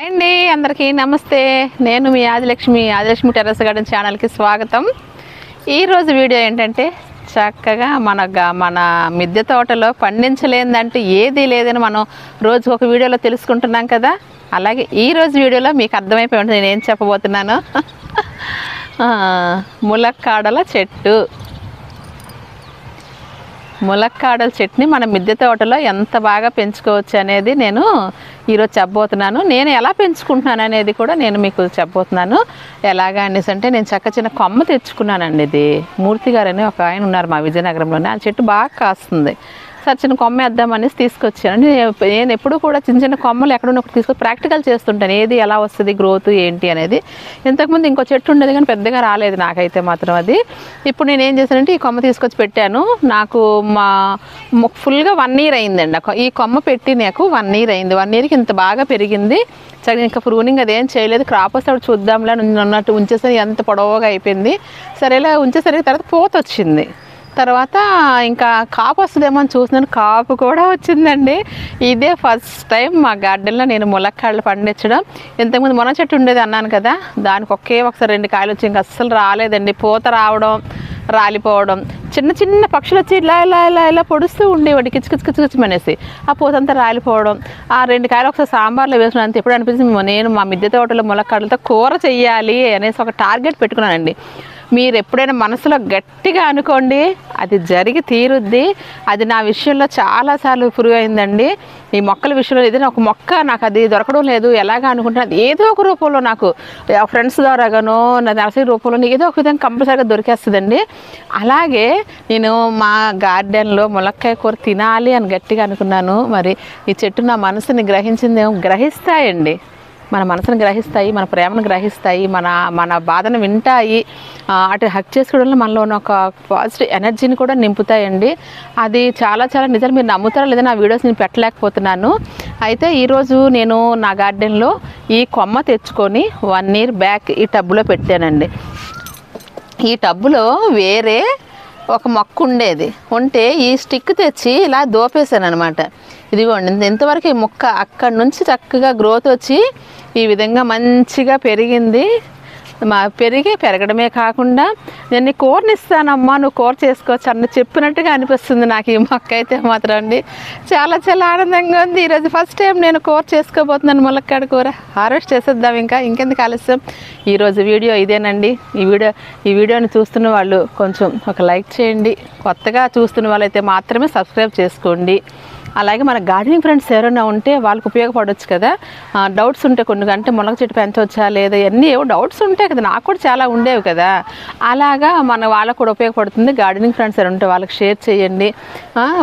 అండి అందరికీ నమస్తే. నేను మీ ఆదిలక్ష్మి ఆదిలక్ష్మి టెర్రస్ గార్డెన్ ఛానల్కి స్వాగతం. ఈరోజు వీడియో ఏంటంటే చక్కగా మన గ- మన మిద్దె తోటలో పండించలేదంటూ ఏదీ లేదని మనం రోజు ఒక వీడియోలో తెలుసుకుంటున్నాం కదా. అలాగే ఈ రోజు వీడియోలో మీకు అర్థమైపోయి ఉంటుంది నేను ఏం చెప్పబోతున్నాను. ములక్కాడల చెట్టు. ములక్కాడల చెట్ని మన మిద్దె తోటలో ఎంత బాగా పెంచుకోవచ్చు అనేది నేను ఈరోజు చెప్పబోతున్నాను. నేను ఎలా పెంచుకుంటున్నాను అనేది కూడా నేను మీకు చెప్పబోతున్నాను. ఎలాగా అనేసి అంటే నేను చక్క చిన్న కొమ్మ తెచ్చుకున్నానండి ఇది. మూర్తి గారు అని ఒక ఆయన ఉన్నారు మా విజయనగరంలోనే. ఆ చెట్టు బాగా కాస్తుంది. సరే చిన్న కొమ్మ వేద్దామనేసి తీసుకొచ్చాను. నేను నేను ఎప్పుడు కూడా చిన్న చిన్న కొమ్మలు ఎక్కడున్న ఒకటి తీసుకొని ప్రాక్టికల్ చేస్తుంటాను. ఏది ఎలా వస్తుంది గ్రోత్ ఏంటి అనేది. ఇంతకుముందు ఇంకో చెట్టు ఉండేది కానీ పెద్దగా రాలేదు నాకైతే మాత్రం అది. ఇప్పుడు నేను ఏం చేశానంటే ఈ కొమ్మ తీసుకొచ్చి పెట్టాను. నాకు మా ఫుల్గా వన్ ఇయర్ అయిందండి. ఈ కొమ్మ పెట్టి నాకు వన్ ఇయర్ అయింది. వన్ ఇయర్కి ఇంత బాగా పెరిగింది. సరే ఇంకా ప్రూనింగ్ అదేం చేయలేదు. క్రాప్ వస్తే అప్పుడు చూద్దాంలే అన్నట్టు ఉంచేసరి ఉంచేసరికి ఎంత పొడవుగా అయిపోయింది. సరే ఇలా ఉంచేసరికి తర్వాత పోత వచ్చింది తర్వాత ఇంకా కాపు వస్తుందేమో అని చూస్తున్నాను. కాపు కూడా వచ్చిందండి. ఇదే ఫస్ట్ టైం మా గార్డెన్లో నేను ములక్కాడలు పండించడం. ఇంతకుముందు మొన చెట్టు ఉండేది అన్నాను కదా దానికి ఒకే ఒకసారి రెండు కాయలు వచ్చి ఇంకా అస్సలు రాలేదండి. పూత రావడం రాలిపోవడం. చిన్న చిన్న పక్షులు వచ్చి ఇలా ఇలా ఇలా ఇలా పొడుస్తూ ఉండేవాడి. కిచ్ కిచ్ కిచ్ కిచమనేసి ఆ పూతంతా రాలిపోవడం ఆ రెండు కాయలు ఒకసారి సాంబార్లో వేసుకున్నాను. అంత ఎప్పుడు అనిపించింది నేను మా మిద్దె తోటలో ములక్కాడలతో కూర చెయ్యాలి అనేసి ఒక టార్గెట్ పెట్టుకున్నానండి. మీరు ఎప్పుడైనా మనసులో గట్టిగా అనుకోండి అది జరిగి తీరుద్ది. అది నా విషయంలో చాలాసార్లు ప్రూవ్ అయిందండి ఈ మొక్కల విషయంలో ఏదైనా ఒక మొక్క నాకు అది దొరకడం లేదు ఎలాగా అనుకుంటున్నా అది ఏదో ఒక రూపంలో నాకు ఫ్రెండ్స్ ద్వారాగానో నా నర్సరీ రూపంలో ఏదో ఒక విధంగా కంపల్సరీగా దొరికేస్తుందండి. అలాగే నేను మా గార్డెన్లో ములక్కాయ కూర తినాలి అని గట్టిగా అనుకున్నాను. మరి ఈ చెట్టు నా మనసుని గ్రహించిందేమో గ్రహిస్తాయండి. మన మనసును గ్రహిస్తాయి మన ప్రేమను గ్రహిస్తాయి మన మన బాధను వింటాయి. అటు హక్ చేసుకోవడంలో మనలో ఉన్న ఒక పాజిటివ్ ఎనర్జీని కూడా నింపుతాయండి. అది చాలా చాలా నిజాలు మీరు నమ్ముతారా లేదా నా వీడియోస్ నేను పెట్టలేకపోతున్నాను. అయితే ఈరోజు నేను నా గార్డెన్లో ఈ కొమ్మ తెచ్చుకొని వన్ ఇయర్ బ్యాక్ ఈ టబ్బులో పెట్టానండి. ఈ టబ్బులో వేరే ఒక మొక్క ఉండేది. ఉంటే ఈ స్టిక్ తెచ్చి ఇలా దోపేశాను అనమాట ఇదిగోండి ఇంతవరకు ఈ మొక్క అక్కడి నుంచి చక్కగా గ్రోత్ వచ్చి ఈ విధంగా మంచిగా పెరిగింది. మా పెరిగి పెరగడమే కాకుండా నేను నీ కూరని ఇస్తానమ్మా నువ్వు కూర చేసుకోవచ్చు అన్న చెప్పినట్టుగా అనిపిస్తుంది నాకు ఈ మొక్క అయితే మాత్రం అండి. చాలా చాలా ఆనందంగా ఉంది. ఈరోజు ఫస్ట్ టైం నేను కూర చేసుకోబోతున్నాను ములక్కాడ కూర. హార్వెస్ట్ చేసేద్దాం ఇంకా. ఇంకెందుకు ఆలస్యం? ఈరోజు వీడియో ఇదేనండి. ఈ వీడియో ఈ వీడియోని చూస్తున్న వాళ్ళు కొంచెం ఒక లైక్ చేయండి. కొత్తగా చూస్తున్న వాళ్ళైతే మాత్రమే సబ్స్క్రైబ్ చేసుకోండి. అలాగే మన గార్డెనింగ్ ఫ్రెండ్స్ ఎవరైనా ఉంటే వాళ్ళకి ఉపయోగపడవచ్చు కదా. డౌట్స్ ఉంటే కొన్ని అంటే మునగ చెట్టు పెంచవచ్చా లేదా ఇవన్నీ ఏవో డౌట్స్ ఉంటాయి కదా. నాకు కూడా చాలా ఉండేవి కదా. అలాగా మన వాళ్ళకు కూడా ఉపయోగపడుతుంది. గార్డెనింగ్ ఫ్రెండ్స్ ఎవరు ఉంటే వాళ్ళకి షేర్ చేయండి.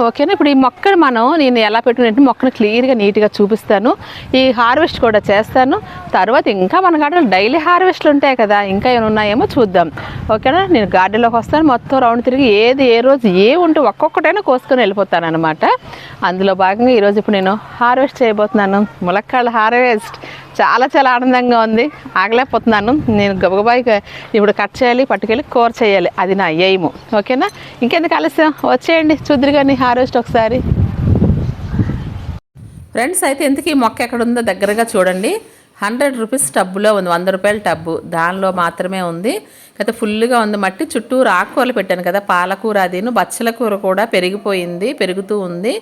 ఓకేనా? ఇప్పుడు ఈ మొక్కను మనం నేను ఎలా పెట్టుకున్నట్టు మొక్కను క్లియర్గా నీట్గా చూపిస్తాను. ఈ హార్వెస్ట్ కూడా చేస్తాను. తర్వాత ఇంకా మన గార్డెన్లో డైలీ హార్వెస్ట్లు ఉంటాయి కదా ఇంకా ఏమైనా ఉన్నాయేమో చూద్దాం. ఓకేనా? నేను గార్డెన్లోకి వస్తాను. మొత్తం రౌండ్ తిరిగి ఏది ఏ రోజు ఏ ఉంటే ఒక్కొక్కటైనా కోసుకొని వెళ్ళిపోతాను అనమాట అందులో భాగంగా ఈరోజు ఇప్పుడు నేను హార్వెస్ట్ చేయబోతున్నాను. ములక్కాళ్ళ హార్వెస్ట్ చాలా చాలా ఆనందంగా ఉంది. ఆగలేకపోతున్నాను. నేను గబగబాయి ఇప్పుడు కట్ చేయాలి పట్టుకెళ్ళి కూర చేయాలి. అది నా ఎయిము ఓకేనా? ఇంకెందుకు ఆలస్యం? వచ్చేయండి. చూద్దరు కానీ హార్వెస్ట్ ఒకసారి. ఫ్రెండ్స్ అయితే ఇంతకీ ఈ మొక్క ఎక్కడ ఉందో దగ్గరగా చూడండి. హండ్రెడ్ రూపీస్ టబ్బులో ఉంది వంద రూపాయల టబ్బు. దానిలో మాత్రమే ఉంది. అయితే ఫుల్గా ఉంది మట్టి. చుట్టూరు ఆకుకూరలు పెట్టాను కదా పాలకూర అదిను. బచ్చల కూర కూడా పెరిగిపోయింది పెరుగుతూ ఉంది.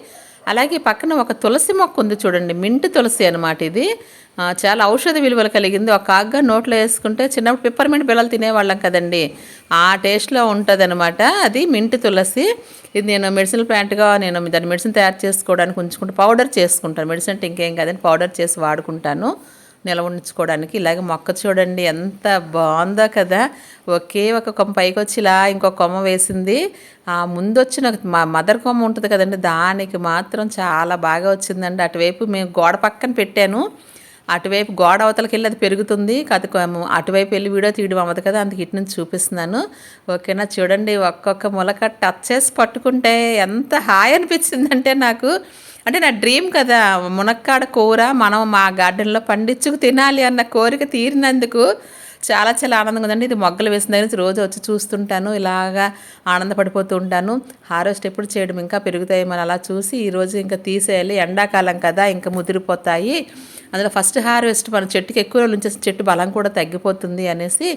అలాగే పక్కన ఒక తులసి మొక్క ఉంది చూడండి మింటు తులసి అనమాట ఇది. చాలా ఔషధ విలువలు కలిగింది. ఒక ఆగ్గా నోట్లో వేసుకుంటే చిన్నప్పుడు పిప్పర్మెంట్ పిల్లలు తినేవాళ్ళం కదండి. ఆ టేస్ట్లో ఉంటుంది అనమాట అది మింటు తులసి. ఇది నేను మెడిసిన్ ప్లాంట్గా నేను దాని మెడిసిన్ తయారు చేసుకోవడానికి ఉంచుకుంటూ పౌడర్ చేసుకుంటాను. మెడిసిన్ ఇంకేం కాదని పౌడర్ చేసి వాడుకుంటాను. నిల్వ ఉంచుకోవడానికి ఇలాగే మొక్క చూడండి ఎంత బాగుందో కదా. ఒకే ఒక కొమ్మ పైకి వచ్చి ఇలా ఇంకో కొమ్మ వేసింది. ఆ ముందు వచ్చిన మా మదర్ కొమ్మ ఉంటుంది కదండి దానికి మాత్రం చాలా బాగా వచ్చిందండి. అటువైపు మేము గోడ పక్కన పెట్టాను. అటువైపు గోడ అవతలకి వెళ్ళి అది పెరుగుతుంది. కథ అటువైపు వెళ్ళి వీడియో తీయడం అవ్వదు కదా అందుకు ఇటు నుంచి చూపిస్తున్నాను. ఓకేనా చూడండి ఒక్కొక్క మొలక టచ్ చేసి పట్టుకుంటే ఎంత హాయ్ అనిపించిందంటే నాకు. అంటే నా డ్రీమ్ కదా మునక్కాడ కూర మనం మా గార్డెన్లో పండించుకు తినాలి అన్న కోరిక తీరినందుకు చాలా చాలా ఆనందంగా ఉందండి. ఇది మొగ్గలు వేసిన దగ్గర నుంచి రోజు వచ్చి చూస్తుంటాను ఇలాగా ఆనందపడిపోతూ ఉంటాను. హార్వెస్ట్ ఎప్పుడు చేయడం ఇంకా పెరుగుతాయి మనం అలా చూసి ఈరోజు ఇంకా తీసేయాలి. ఎండాకాలం కదా ఇంకా ముదిరిపోతాయి. అందులో ఫస్ట్ హార్వెస్ట్ మన చెట్టుకి ఎక్కువ రోజులు ఉంచేసి చెట్టు బలం కూడా తగ్గిపోతుంది అనేసి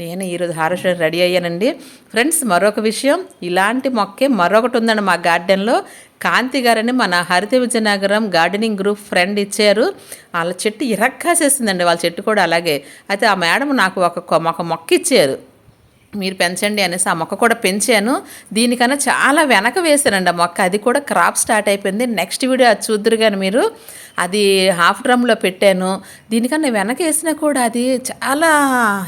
నేను ఈరోజు హార్వెస్ట్ రెడీ అయ్యానండి. ఫ్రెండ్స్ మరొక విషయం ఇలాంటి మొక్కే మరొకటి ఉందండి మా గార్డెన్లో కాంతి గారని మన Haritha Vizianagaram gardening group friend ఇచ్చారు. వాళ్ళ చెట్టు ఇరక్కాసేసిందండి వాళ్ళ చెట్టు కూడా అలాగే. అయితే ఆ మేడం నాకు ఒక కొ- ఒక మొక్క ఇచ్చారు. మీరు పెంచండి అనేసి ఆ మొక్క కూడా పెంచాను. దీనికన్నా చాలా వెనక వేసానండి ఆ మొక్క. అది కూడా క్రాప్ స్టార్ట్ అయిపోయింది. నెక్స్ట్ వీడియో అది చూద్దరు కానీ మీరు. అది హాఫ్ డ్రమ్లో పెట్టాను. దీనికన్నా వెనక వేసినా కూడా అది చాలా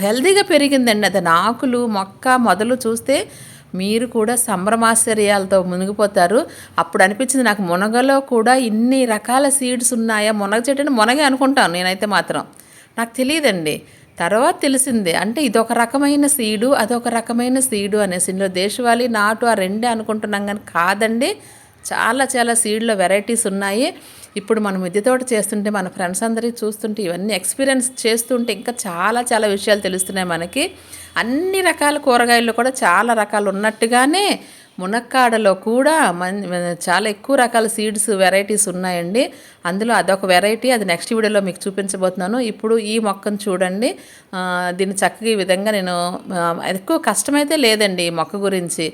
హెల్దీగా పెరిగిందండి. అది ఆకులు మొక్క మొదలు చూస్తే మీరు కూడా సంభ్రమాశ్చర్యాలతో మునిగిపోతారు. అప్పుడు అనిపించింది నాకు మునగలో కూడా ఇన్ని రకాల సీడ్స్ ఉన్నాయా? మునగ చెట్టుని మునగే అనుకుంటాను నేనైతే మాత్రం. నాకు తెలియదండి. తర్వాత తెలిసిందే. అంటే ఇదొక రకమైన సీడు అదొక రకమైన సీడు అనేసి ఇందులో దేశవాళీ నాటు ఆ రెండే అనుకుంటున్నాం కానీ కాదండి. చాలా చాలా సీడ్లో వెరైటీస్ ఉన్నాయి. ఇప్పుడు మనం మిద్దె తోట చేస్తుంటే మన ఫ్రెండ్స్ అందరికీ చూస్తుంటే ఇవన్నీ ఎక్స్పీరియన్స్ చేస్తుంటే ఇంకా చాలా చాలా విషయాలు తెలుస్తున్నాయి మనకి. అన్ని రకాల కూరగాయల్లో కూడా చాలా రకాలు ఉన్నట్టుగానే మునక్కాడలో కూడా మన్ చాలా ఎక్కువ రకాల సీడ్స్ వెరైటీస్ ఉన్నాయండి. అందులో అదొక వెరైటీ అది నెక్స్ట్ వీడియోలో మీకు చూపించబోతున్నాను. ఇప్పుడు ఈ మొక్కను చూడండి. దీన్ని చక్కగా ఈ విధంగా నేను ఎక్కువ కష్టమైతే లేదండి ఈ మొక్క గురించి.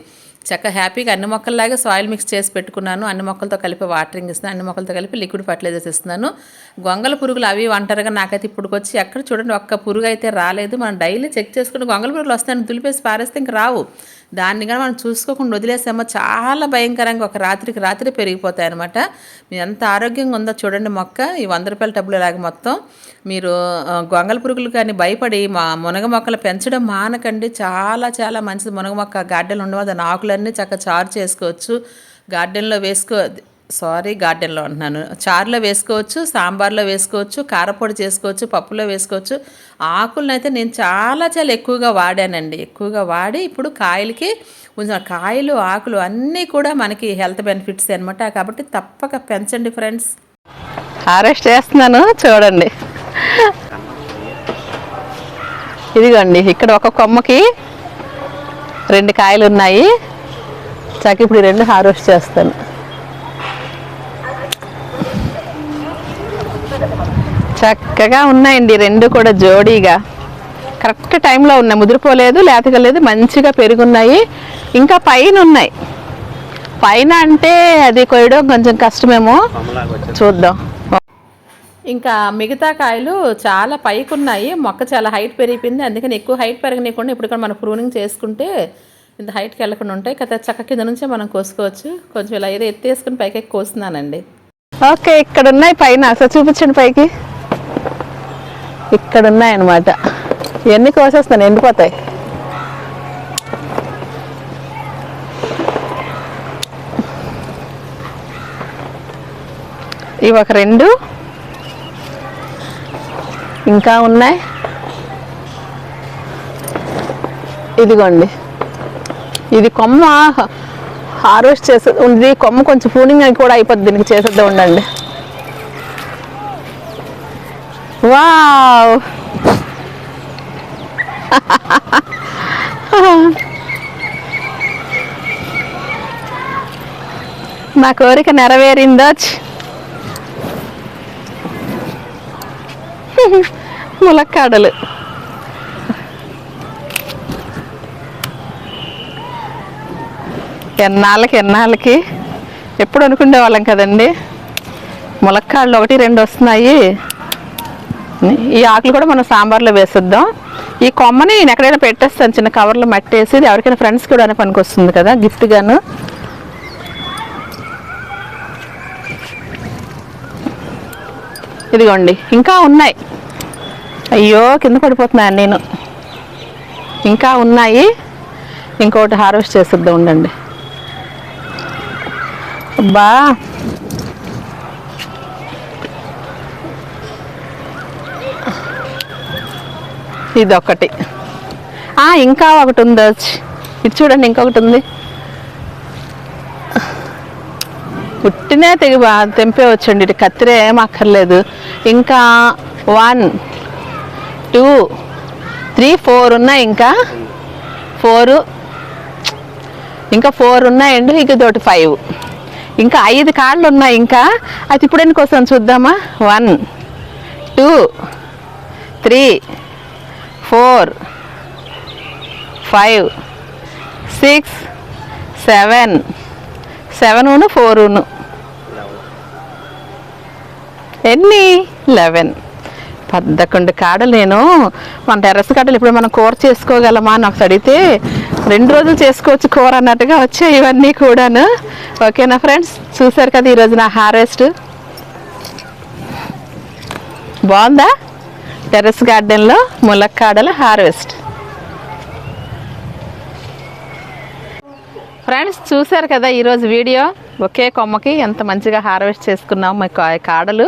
చక్క హ్యాపీగా అన్ని మొక్కల్లాగే సాయిల్ మిక్స్ చేసి పెట్టుకున్నాను. అన్ని మొక్కలతో కలిపి వాటరింగ్ ఇస్తున్నాను. అన్ని మొక్కలతో కలిపి లిక్విడ్ ఫర్టిలైజర్స్ ఇస్తున్నాను. గొంగల పురుగులు అవి ఇవి అంటారుగా నాకైతే ఇప్పుడుకొచ్చి ఎక్కడ చూడండి ఒక్క పురుగు అయితే రాలేదు. మనం డైలీ చెక్ చేసుకుని గొంగల పురుగులు వస్తాయని దులిపేసి పారేస్తే ఇంక రావు. దాన్ని కానీ మనం చూసుకోకుండా వదిలేసామో చాలా భయంకరంగా ఒక రాత్రికి రాత్రి పెరిగిపోతాయి అనమాట మీరు ఎంత ఆరోగ్యంగా ఉందో చూడండి మొక్క. ఈ వంద రూపాయల టబ్బులు లాగా మొత్తం మీరు గొంగల పురుగులు కానీ భయపడి మా మునగ మొక్కలు పెంచడం మానకండి. చాలా చాలా మంచిది. మునగ మొక్క గార్డెన్ ఉండవు దాని ఆకులన్నీ చక్కగా చారు చేసుకోవచ్చు. గార్డెన్లో వేసుకో సారీ గార్డెన్లో అంటున్నాను. చారులో వేసుకోవచ్చు సాంబార్లో వేసుకోవచ్చు కారపొడి చేసుకోవచ్చు పప్పులో వేసుకోవచ్చు. ఆకులను అయితే నేను చాలా చాలా ఎక్కువగా వాడానండి. ఎక్కువగా వాడి ఇప్పుడు కాయలకి కొంచెం కాయలు ఆకులు అన్నీ కూడా మనకి హెల్త్ బెనిఫిట్స్ అనమాట కాబట్టి తప్పక పెంచండి ఫ్రెండ్స్. హారెస్ట్ చేస్తున్నాను చూడండి. ఇదిగోండి ఇక్కడ ఒక కొమ్మకి రెండు కాయలు ఉన్నాయి చక్క ఇప్పుడు రెండు హార్వెస్ట్ చేస్తాను. చక్కగా ఉన్నాయండి రెండు కూడా జోడీగా. కరెక్ట్ టైంలో ఉన్నాయి. ముదిరిపోలేదు లేతగలేదు మంచిగా పెరుగున్నాయి. ఇంకా పైన ఉన్నాయి పైన అంటే అది కొయ్యడం కొంచెం కష్టమేమో. చూద్దాం. ఇంకా మిగతా కాయలు చాలా పైకి ఉన్నాయి మొక్క చాలా హైట్ పెరిగిపోయింది. అందుకని ఎక్కువ హైట్ పెరగనీయకుండా ఇప్పుడు కూడా మనం ప్రూనింగ్ చేసుకుంటే ఇంత హైట్కి వెళ్ళకుండా ఉంటాయి. కదా చక్క కింద నుంచే మనం కోసుకోవచ్చు. కొంచెం ఇలా ఏదో ఎత్తేసుకుని పైకి ఎక్కి కోస్తున్నానండి. ఓకే ఇక్కడ ఉన్నాయి పైన. అసలు చూపించండి పైకి. ఇక్కడ ఉన్నాయి అనమాట ఇవన్నీ కోసేస్తాను ఎండిపోతాయి. ఇవి ఒక రెండు. ఇంకా ఉన్నాయి. ఇదిగోండి. ఇది కొమ్మ హార్వెస్ట్ చేసే ఉంది. కొమ్మ కొంచెం పూనింగ్ అని కూడా అయిపోద్ది. దీనికి చేసేద్దాం ఉండండి. వావ్. నా కోరిక నెరవేరిందో? ములక్కాడలు. ఎన్నాళ్ళకి ఎన్నాళ్ళకి? ఎప్పుడు అనుకునే వాళ్ళం కదండి? ములక్కాళ్ళు ఒకటి రెండు వస్తున్నాయి. ఈ ఆకులు కూడా మనం సాంబార్లో వేసేద్దాం. ఈ కొమ్మని నేను ఎక్కడైనా పెట్టేస్తాను చిన్న కవర్లో మట్టేసి. ఇది ఎవరికైనా ఫ్రెండ్స్ కూడా పనికి వస్తుంది కదా గిఫ్ట్గాను ఇదిగోండి ఇంకా ఉన్నాయి. అయ్యో కింద పడిపోతున్నాను నేను. ఇంకా ఉన్నాయి. ఇంకొకటి హార్వెస్ట్ చేసేద్దాం ఉండండి. అబ్బా ఇది ఒకటి ఇంకా ఒకటి ఉంది ఇది చూడండి ఇంకొకటి ఉంది. పుట్టినే తెగి బా- తెంపేవచ్చండి ఇటు కత్తిరే ఏం అక్కర్లేదు. ఇంకా వన్ టూ త్రీ ఫోర్ ఉన్నాయి ఇంకా. ఫోరు ఇంకా ఫోర్ ఉన్నాయండి ఇక తోటి ఫైవ్. ఇంకా ఐదు కాళ్ళు ఉన్నాయి ఇంకా. అది ఇప్పుడు ఎన్ని కోసం చూద్దామా? One two three four five six seven. Seven ఫోరును. ఎన్ని? లెవెన్. పద్దకొండు కాడలు నేను మన టెర్రస్ కాడలు ఇప్పుడు మనం కూర చేసుకోగలమా అని ఒకసారి అడిగితే రెండు రోజులు చేసుకోవచ్చు కూర అన్నట్టుగా వచ్చాయి ఇవన్నీ కూడాను. ఓకేనా ఫ్రెండ్స్? చూసారు కదా ఈరోజు నా హార్వెస్ట్. బాగుందా? టెర్రస్ గార్డెన్లో ములక్కాడల హార్వెస్ట్. ఫ్రెండ్స్ చూశారు కదా ఈరోజు వీడియో? ఒకే కొమ్మకి ఎంత మంచిగా హార్వెస్ట్ చేసుకున్నాం మా కాడలు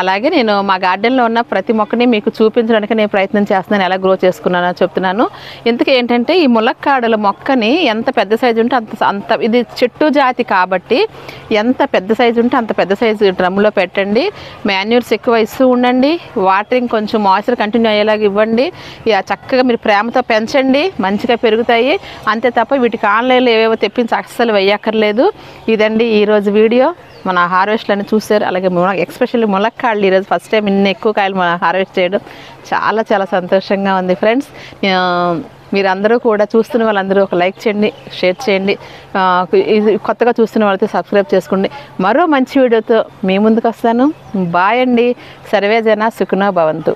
అలాగే నేను మా గార్డెన్లో ఉన్న ప్రతి మొక్కని మీకు చూపించడానికి నేను ప్రయత్నం చేస్తున్నాను ఎలా గ్రో చేసుకున్నానో చెప్తున్నాను. ఇంతకీ ఏంటంటే ఈ ములక్కాడల మొక్కని ఎంత పెద్ద సైజు ఉంటే అంత అంత ఇది చెట్టు జాతి కాబట్టి ఎంత పెద్ద సైజు ఉంటే అంత పెద్ద సైజు డ్రమ్లో పెట్టండి. మాన్యూర్స్ ఎక్కువ ఇస్తూ ఉండండి. వాటరింగ్ కొంచెం మాయిశ్చర్ కంటిన్యూ అయ్యేలాగా ఇవ్వండి. ఇక చక్కగా మీరు ప్రేమతో పెంచండి. మంచిగా పెరుగుతాయి. అంతే తప్ప వీటికి ఆన్లైన్లో ఏవేవో తెప్పించి అస్సలు వేయక్కర్లేదు ఇదండి ఈరోజు వీడియో. మన హార్వెస్ట్లని చూసారు అలాగే మున ఎక్స్పెషల్లీ ములక్కాళ్ళు ఈరోజు ఫస్ట్ టైం ఇన్ని ఎక్కువ కాయలు మన హార్వెస్ట్ చేయడం చాలా చాలా సంతోషంగా ఉంది ఫ్రెండ్స్. మీరందరూ కూడా చూస్తున్న వాళ్ళందరూ ఒక లైక్ చేయండి షేర్ చేయండి. ఇది కొత్తగా చూస్తున్న వాళ్ళతో సబ్స్క్రైబ్ చేసుకోండి. మరో మంచి వీడియోతో మీ ముందుకు వస్తాను. బాయ్ అండి. సర్వే జన సుఖనో భవంతు.